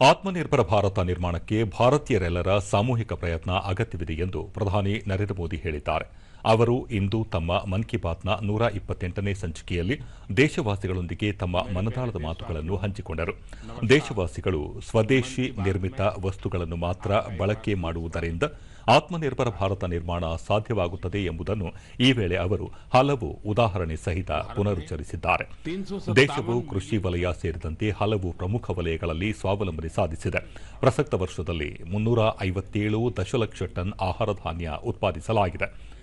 ಆತ್ಮನಿರ್ಭರ ಭಾರತ ನಿರ್ಮಾಣಕ್ಕೆ ಭಾರತೀಯರೆಲ್ಲರ ಸಾಮೂಹಿಕ ಪ್ರಯತ್ನ ಅಗತ್ಯವಿದೆ ಎಂದು ಪ್ರಧಾನಿ ನರೇಂದ್ರ ಮೋದಿ ಹೇಳಿದ್ದಾರೆ. ಅವರು ಇಂದು ತಮ್ಮ ಮನ್ ಕಿ ಬಾತ್ನ ನೂರ ಇಪ್ಪತ್ತೆಂಟನೇ ಸಂಚಿಕೆಯಲ್ಲಿ ದೇಶವಾಸಿಗಳೊಂದಿಗೆ ತಮ್ಮ ಮನದಾಳದ ಮಾತುಗಳನ್ನು ಹಂಚಿಕೊಂಡರು. ದೇಶವಾಸಿಗಳು ಸ್ವದೇಶಿ ನಿರ್ಮಿತ ವಸ್ತುಗಳನ್ನು ಮಾತ್ರ ಬಳಕೆ ಮಾಡುವುದರಿಂದ ಆತ್ಮನಿರ್ಭರ ಭಾರತ ನಿರ್ಮಾಣ ಸಾಧ್ಯವಾಗುತ್ತದೆ ಎಂಬುದನ್ನು ಈ ವೇಳೆ ಅವರು ಹಲವು ಉದಾಹರಣೆ ಸಹಿತ ಪುನರುಚ್ಚರಿಸಿದ್ದಾರೆ. ದೇಶವು ಕೃಷಿ ವಲಯ ಸೇರಿದಂತೆ ಹಲವು ಪ್ರಮುಖ ವಲಯಗಳಲ್ಲಿ ಸ್ವಾವಲಂಬನೆ ಸಾಧಿಸಿದೆ. ಪ್ರಸಕ್ತ ವರ್ಷದಲ್ಲಿ ಮುನ್ನೂರ ಐವತ್ತೇಳು ದಶಲಕ್ಷ ಟನ್ ಆಹಾರ ಧಾನ್ಯ ಉತ್ಪಾದಿಸಲಾಗಿದೆ.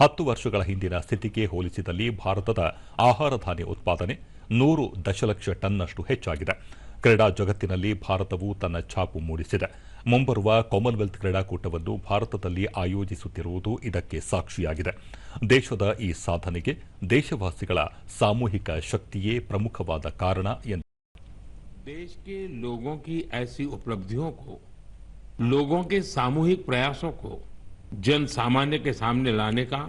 ಹತ್ತು ವರ್ಷಗಳ ಹಿಂದಿನ ಸ್ಥಿತಿಗೆ ಹೋಲಿಸಿದಲ್ಲಿ ಭಾರತದ ಆಹಾರ ಧಾನ್ಯ ಉತ್ಪಾದನೆ ನೂರು ದಶಲಕ್ಷ ಟನ್ನಷ್ಟು ಹೆಚ್ಚಾಗಿದೆ. ಕ್ರೀಡಾ ಜಗತ್ತಿನಲ್ಲಿ ಭಾರತವು ತನ್ನ ಛಾಪು ಮೂಡಿಸಿದೆ. ಮುಂಬರುವ ಕಾಮನ್ವೆಲ್ತ್ ಕ್ರೀಡಾಕೂಟವನ್ನು ಭಾರತದಲ್ಲಿ ಆಯೋಜಿಸುತ್ತಿರುವುದು ಇದಕ್ಕೆ ಸಾಕ್ಷಿಯಾಗಿದೆ. ದೇಶದ ಈ ಸಾಧನೆಗೆ ದೇಶವಾಸಿಗಳ ಸಾಮೂಹಿಕ ಶಕ್ತಿಯೇ ಪ್ರಮುಖವಾದ ಕಾರಣ ಎಂದು ದೇಶ ಕೆ ಕಿ ಐಸಿ ಉಪಲಬ್ಧಿಯೋ ಕೋ ಕೆ ಸಾಮೂಹಿಕ ಪ್ರಯಾಸೋ जन सामान्य के सामने लाने का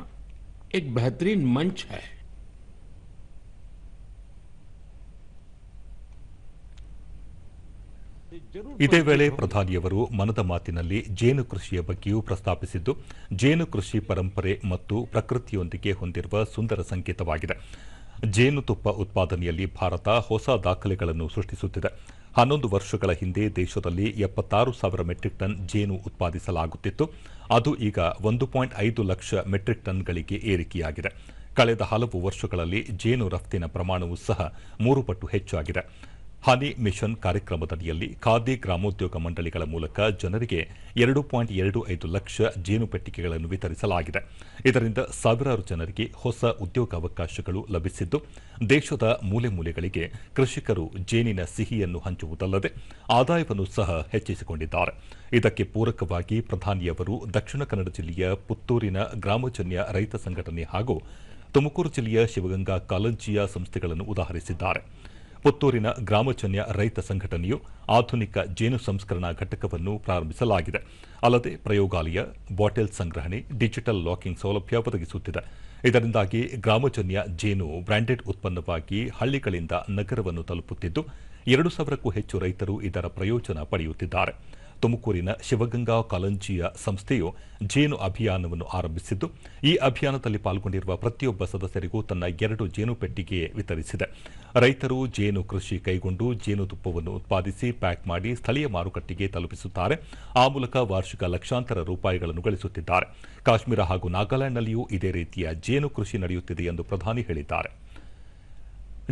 एक बेहतरीन मंच है ಇದೇ ವೇಳೆ ಪ್ರಧಾನಿಯವರು ಮನದ ಮಾತಿನಲ್ಲಿ ಜೇನು ಕೃಷಿಯ ಬಗ್ಗೆಯೂ ಪ್ರಸ್ತಾಪಿಸಿದ್ದು ಜೇನು ಕೃಷಿ ಪರಂಪರೆ ಮತ್ತು ಪ್ರಕೃತಿಯೊಂದಿಗೆ ಹೊಂದಿರುವ ಸುಂದರ ಸಂಕೇತವಾಗಿದೆ ಜೇನುತುಪ್ಪ ಉತ್ಪಾದನೆಯಲ್ಲಿ ಭಾರತ ಹೊಸ ದಾಖಲೆಗಳನ್ನು ಸೃಷ್ಟಿಸುತ್ತಿದೆ ಹನ್ನೊಂದು ವರ್ಷಗಳ ಹಿಂದೆ ದೇಶದಲ್ಲಿ ಎಪ್ಪತ್ತಾರು ಸಾವಿರ ಮೆಟ್ರಿಕ್ ಟನ್ ಜೇನು ಉತ್ಪಾದಿಸಲಾಗುತ್ತಿತ್ತು. ಅದು ಈಗ ಒಂದು ಪಾಯಿಂಟ್ ಐದು ಲಕ್ಷ ಮೆಟ್ರಿಕ್ ಟನ್ಗಳಿಗೆ ಏರಿಕೆಯಾಗಿದೆ. ಕಳೆದ ಹಲವು ವರ್ಷಗಳಲ್ಲಿ ಜೇನು ರಫ್ತಿನ ಪ್ರಮಾಣವೂ ಸಹ ಮೂರು ಪಟ್ಟು ಹೆಚ್ಚಾಗಿದೆ. ಹನಿ ಮಿಷನ್ ಕಾರ್ಯಕ್ರಮದಡಿಯಲ್ಲಿ ಖಾದಿ ಗ್ರಾಮೋದ್ಯೋಗ ಮಂಡಳಿಗಳ ಮೂಲಕ ಜನರಿಗೆ ಎರಡು ಪಾಯಿಂಟ್ ಎರಡು ಐದು ಲಕ್ಷ ಜೇನು ಪೆಟ್ಟಿಗೆಗಳನ್ನು ವಿತರಿಸಲಾಗಿದೆ. ಇದರಿಂದ ಸಾವಿರಾರು ಜನರಿಗೆ ಹೊಸ ಉದ್ಯೋಗಾವಕಾಶಗಳು ಲಭಿಸಿದ್ದು, ದೇಶದ ಮೂಲೆ ಮೂಲೆಗಳಿಗೆ ಕೃಷಿಕರು ಜೇನಿನ ಸಿಹಿಯನ್ನು ಹಂಚುವುದಲ್ಲದೆ ಆದಾಯವನ್ನು ಸಹ ಹೆಚ್ಚಿಸಿಕೊಂಡಿದ್ದಾರೆ. ಇದಕ್ಕೆ ಪೂರಕವಾಗಿ ಪ್ರಧಾನಿಯವರು ದಕ್ಷಿಣ ಕನ್ನಡ ಜಿಲ್ಲೆಯ ಪುತ್ತೂರಿನ ಗ್ರಾಮಜನ್ಯ ರೈತ ಸಂಘಟನೆ ಹಾಗೂ ತುಮಕೂರು ಜಿಲ್ಲೆಯ ಶಿವಗಂಗಾ ಕಾಲಂಚಿಯ ಸಂಸ್ಥೆಗಳನ್ನು ಉದಾಹರಿಸಿದ್ದಾರೆ. ಪುತ್ತೂರಿನ ಗ್ರಾಮಜನ್ಯ ರೈತ ಸಂಘಟನೆಯು ಆಧುನಿಕ ಜೇನು ಸಂಸ್ಕರಣಾ ಘಟಕವನ್ನು ಪ್ರಾರಂಭಿಸಲಾಗಿದೆ. ಅಲ್ಲದೆ ಪ್ರಯೋಗಾಲಯ, ಬಾಟೆಲ್ ಸಂಗ್ರಹಣೆ, ಡಿಜಿಟಲ್ ಲಾಕಿಂಗ್ ಸೌಲಭ್ಯ ಒದಗಿಸುತ್ತಿದೆ. ಇದರಿಂದಾಗಿ ಗ್ರಾಮಜನ್ಯ ಜೇನು ಬ್ರಾಂಡೆಡ್ ಉತ್ಪನ್ನವಾಗಿ ಹಳ್ಳಿಗಳಿಂದ ನಗರವನ್ನು ತಲುಪುತ್ತಿದ್ದು, ಎರಡು ಸಾವಿರಕ್ಕೂ ಹೆಚ್ಚು ರೈತರು ಇದರ ಪ್ರಯೋಜನ ಪಡೆಯುತ್ತಿದ್ದಾರೆ. ತುಮಕೂರಿನ ಶಿವಗಂಗಾ ಕಾಲಂಜಿಯ ಸಂಸ್ಥೆಯು ಜೇನು ಅಭಿಯಾನವನ್ನು ಆರಂಭಿಸಿದ್ದು, ಈ ಅಭಿಯಾನದಲ್ಲಿ ಪಾಲ್ಗೊಂಡಿರುವ ಪ್ರತಿಯೊಬ್ಬ ಸದಸ್ಯರಿಗೂ ತನ್ನ ಎರಡು ಜೇನು ಪೆಟ್ಟಿಗೆ ವಿತರಿಸಿದೆ. ರೈತರು ಜೇನು ಕೃಷಿ ಕೈಗೊಂಡು ಜೇನುತುಪ್ಪವನ್ನು ಉತ್ಪಾದಿಸಿ ಪ್ಯಾಕ್ ಮಾಡಿ ಸ್ಥಳೀಯ ಮಾರುಕಟ್ಟೆಗೆ ತಲುಪಿಸುತ್ತಾರೆ. ಆ ಮೂಲಕ ವಾರ್ಷಿಕ ಲಕ್ಷಾಂತರ ರೂಪಾಯಿಗಳನ್ನು ಗಳಿಸುತ್ತಿದ್ದಾರೆ. ಕಾಶ್ಮೀರ ಹಾಗೂ ನಾಗಾಲ್ಯಾಂಡ್ನಲ್ಲಿಯೂ ಇದೇ ರೀತಿಯ ಜೇನು ಕೃಷಿ ನಡೆಯುತ್ತಿದೆ ಎಂದು ಪ್ರಧಾನಿ ಹೇಳಿದ್ದಾರೆ.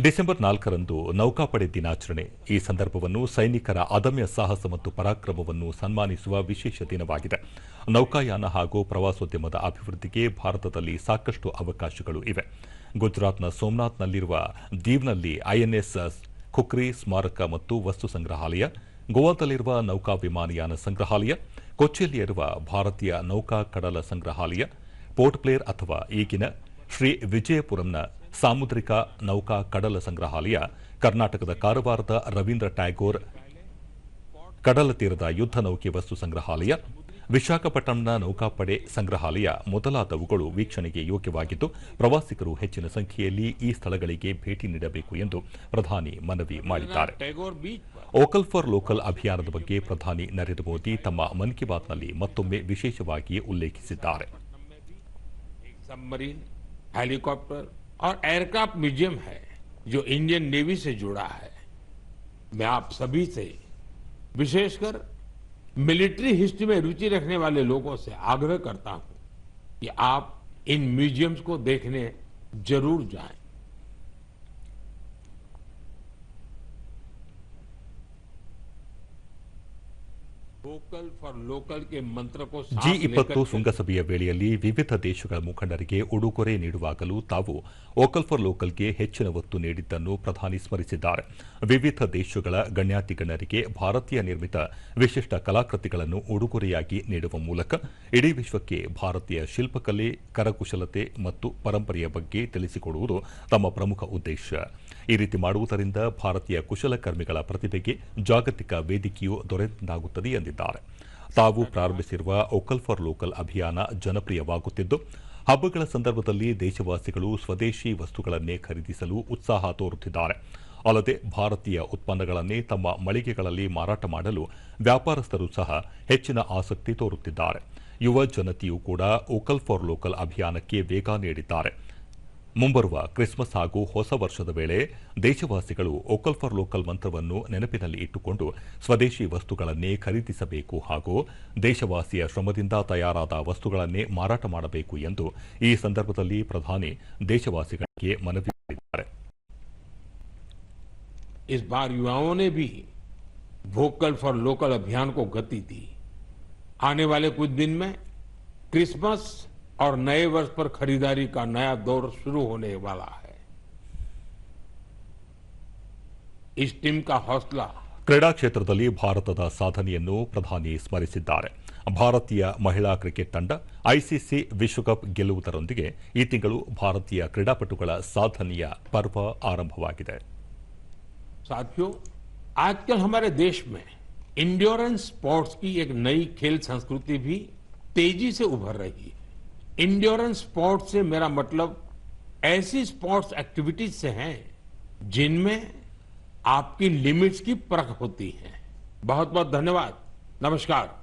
ಡಿಸೆಂಬರ್ ನಾಲ್ಕರಂದು ನೌಕಾಪಡೆ ದಿನಾಚರಣೆ. ಈ ಸಂದರ್ಭವನ್ನು ಸೈನಿಕರ ಅದಮ್ಯ ಸಾಹಸ ಮತ್ತು ಪರಾಕ್ರಮವನ್ನು ಸನ್ಮಾನಿಸುವ ವಿಶೇಷ ದಿನವಾಗಿದೆ. ನೌಕಾಯಾನ ಹಾಗೂ ಪ್ರವಾಸೋದ್ಯಮದ ಅಭಿವೃದ್ಧಿಗೆ ಭಾರತದಲ್ಲಿ ಸಾಕಷ್ಟು ಅವಕಾಶಗಳು ಇವೆ. ಗುಜರಾತ್ನ ಸೋಮನಾಥ್ನಲ್ಲಿರುವ ದೀವ್ನಲ್ಲಿ ಐಎನ್ಎಸ್ ಖುಕ್ರಿ ಸ್ಮಾರಕ ಮತ್ತು ವಸ್ತು ಸಂಗ್ರಹಾಲಯ, ಗೋವಾದಲ್ಲಿರುವ ನೌಕಾ ವಿಮಾನಯಾನ ಸಂಗ್ರಹಾಲಯ, ಕೊಚ್ಚಿಯಲ್ಲಿರುವ ಭಾರತೀಯ ನೌಕಾ ಕಡಲ ಸಂಗ್ರಹಾಲಯ, ಪೋರ್ಟ್ ಪ್ಲೇರ್ ಅಥವಾ ಈಗಿನ ಶ್ರೀ ವಿಜಯಪುರಂನ ಸಾಮುದ್ರಿಕ ನೌಕಾ ಕಡಲ ಸಂಗ್ರಹಾಲಯ, ಕರ್ನಾಟಕದ ಕಾರವಾರದ ರವೀಂದ್ರ ಟ್ಯಾಗೋರ್, ಕಡಲ ತೀರದ ಯುದ್ಧ ನೌಕೆ ವಸ್ತು ಸಂಗ್ರಹಾಲಯ ವಿಶಾಖಪಟ್ಟಣಂನ ನೌಕಾಪಡೆ ಸಂಗ್ರಹಾಲಯ ಮೊದಲಾದವುಗಳು ವೀಕ್ಷಣೆಗೆ ಯೋಗ್ಯವಾಗಿದ್ದು, ಪ್ರವಾಸಿಗರು ಹೆಚ್ಚಿನ ಸಂಖ್ಯೆಯಲ್ಲಿ ಈ ಸ್ಥಳಗಳಿಗೆ ಭೇಟಿ ನೀಡಬೇಕು ಎಂದು ಪ್ರಧಾನಿ ಮನವಿ ಮಾಡಿದ್ದಾರೆ. ಓಕಲ್ ಫಾರ್ ಲೋಕಲ್ ಅಭಿಯಾನದ ಬಗ್ಗೆ ಪ್ರಧಾನಿ ನರೇಂದ್ರ ಮೋದಿ ತಮ್ಮ ಮನ್ ಕಿ ಬಾತ್ನಲ್ಲಿ ಮತ್ತೊಮ್ಮೆ ವಿಶೇಷವಾಗಿ ಉಲ್ಲೇಖಿಸಿದ್ದಾರೆ. और एयरक्राफ्ट म्यूज़ियम है, जो इंडियन नेवी से जुड़ा है। मैं आप सभी से विशेषकर मिलिट्री हिस्ट्री में रुचि रखने वाले लोगों से आग्रह करता हूँ कि आप इन म्यूजियम्स को देखने ज़रूर जाएँ। ಜಿ ಇಪ್ಪತ್ತು ಶೃಂಗಸಭೆಯ ವೇಳೆಯಲ್ಲಿ ವಿವಿಧ ದೇಶಗಳ ಮುಖಂಡರಿಗೆ ಉಡುಗೊರೆ ನೀಡುವಾಗಲೂ ತಾವು ವೋಕಲ್ ಫಾರ್ ಲೋಕಲ್ಗೆ ಹೆಚ್ಚಿನ ಒತ್ತು ನೀಡಿದ್ದನ್ನು ಪ್ರಧಾನಿ ಸ್ಮರಿಸಿದ್ದಾರೆ. ವಿವಿಧ ದೇಶಗಳ ಗಣ್ಯಾತಿಗಣ್ಯರಿಗೆ ಭಾರತೀಯ ನಿರ್ಮಿತ ವಿಶಿಷ್ಟ ಕಲಾಕೃತಿಗಳನ್ನು ಉಡುಗೊರೆಯಾಗಿ ನೀಡುವ ಮೂಲಕ ಇಡೀ ವಿಶ್ವಕ್ಕೆ ಭಾರತೀಯ ಶಿಲ್ಪಕಲೆ ಕರಕುಶಲತೆ ಮತ್ತು ಪರಂಪರೆಯ ಬಗ್ಗೆ ತಿಳಿಸಿಕೊಡುವುದು ತಮ್ಮ ಪ್ರಮುಖ ಉದ್ದೇಶ. ಈ ರೀತಿ ಮಾಡುವುದರಿಂದ ಭಾರತೀಯ ಕುಶಲಕರ್ಮಿಗಳ ಪ್ರತಿಭೆಗೆ ಜಾಗತಿಕ ವೇದಿಕೆಯೂ ದೊರೆತಾಗುತ್ತದೆ ಎಂದರು ಎಂದಿದ್ದಾರೆ ತಾವು ಪ್ರಾರಂಭಿಸಿರುವ ವೋಕಲ್ ಫಾರ್ ಲೋಕಲ್ ಅಭಿಯಾನ ಜನಪ್ರಿಯವಾಗುತ್ತಿದ್ದು, ಹಬ್ಬಗಳ ಸಂದರ್ಭದಲ್ಲಿ ದೇಶವಾಸಿಗಳು ಸ್ವದೇಶಿ ವಸ್ತುಗಳನ್ನೇ ಖರೀದಿಸಲು ಉತ್ಸಾಹ ತೋರುತ್ತಿದ್ದಾರೆ. ಅಲ್ಲದೆ ಭಾರತೀಯ ಉತ್ಪನ್ನಗಳನ್ನೇ ತಮ್ಮ ಮಳಿಗೆಗಳಲ್ಲಿ ಮಾರಾಟ ಮಾಡಲು ವ್ಯಾಪಾರಸ್ಥರು ಸಹ ಹೆಚ್ಚಿನ ಆಸಕ್ತಿ ತೋರುತ್ತಿದ್ದಾರೆ. ಯುವ ಜನತೆಯೂ ಕೂಡ ಓಕಲ್ ಫಾರ್ ಲೋಕಲ್ ಅಭಿಯಾನಕ್ಕೆ ವೇಗ ನೀಡಿದ್ದಾರೆ. ಮುಂಬರುವ ಕ್ರಿಸ್ಮಸ್ ಹಾಗೂ ಹೊಸ ವರ್ಷದ ವೇಳೆ ದೇಶವಾಸಿಗಳು ವೋಕಲ್ ಫಾರ್ ಲೋಕಲ್ ಮಂತ್ರವನ್ನು ನೆನಪಿನಲ್ಲಿ ಇಟ್ಟುಕೊಂಡು ಸ್ವದೇಶಿ ವಸ್ತುಗಳನ್ನೇ ಖರೀದಿಸಬೇಕು ಹಾಗೂ ದೇಶವಾಸಿಯ ಶ್ರಮದಿಂದ ತಯಾರಾದ ವಸ್ತುಗಳನ್ನೇ ಮಾರಾಟ ಮಾಡಬೇಕು ಎಂದು ಈ ಸಂದರ್ಭದಲ್ಲಿ ಪ್ರಧಾನಿ ದೇಶವಾಸಿಗಳಿಗೆ ಮನವಿ ಮಾಡಿದ್ದಾರೆ इस बार युवाओं ने भी वोकल फॉर लोकल अभियान को गति दी आने वाले कुछ दिन में क्रिसमस और नए वर्ष पर खरीदारी का नया दौर शुरू होने वाला है इस टीम का हौसला ಕ್ರೀಡಾ ಕ್ಷೇತ್ರದಲ್ಲಿ ಭಾರತದ ಸಾಧನೆಯನ್ನು ಪ್ರಧಾನಿ ಸ್ಮರಿಸಿದ್ದಾರೆ ಭಾರತೀಯ ಮಹಿಳಾ ಕ್ರಿಕೆಟ್ ತಂಡ ಐಸಿಸಿ ವಿಶ್ವಕಪ್ ಗೆಲ್ಲುವುದರೊಂದಿಗೆ ಈ ತಿಂಗಳು ಭಾರತೀಯ ಕ್ರೀಡಾಪಟುಗಳ ಸಾಧನೆಯ ಪರ್ವ ಆರಂಭವಾಗಿದೆ साथियों आजकल हमारे देश में इंड्योरेंस स्पोर्ट्स की एक नई खेल संस्कृति भी तेजी से उभर रही है इंड्योरेंस स्पोर्ट्स से मेरा मतलब ऐसी स्पोर्ट्स एक्टिविटीज़ से हैं जिनमें आपकी लिमिट्स की परख होती है। बहुत बहुत धन्यवाद। नमस्कार।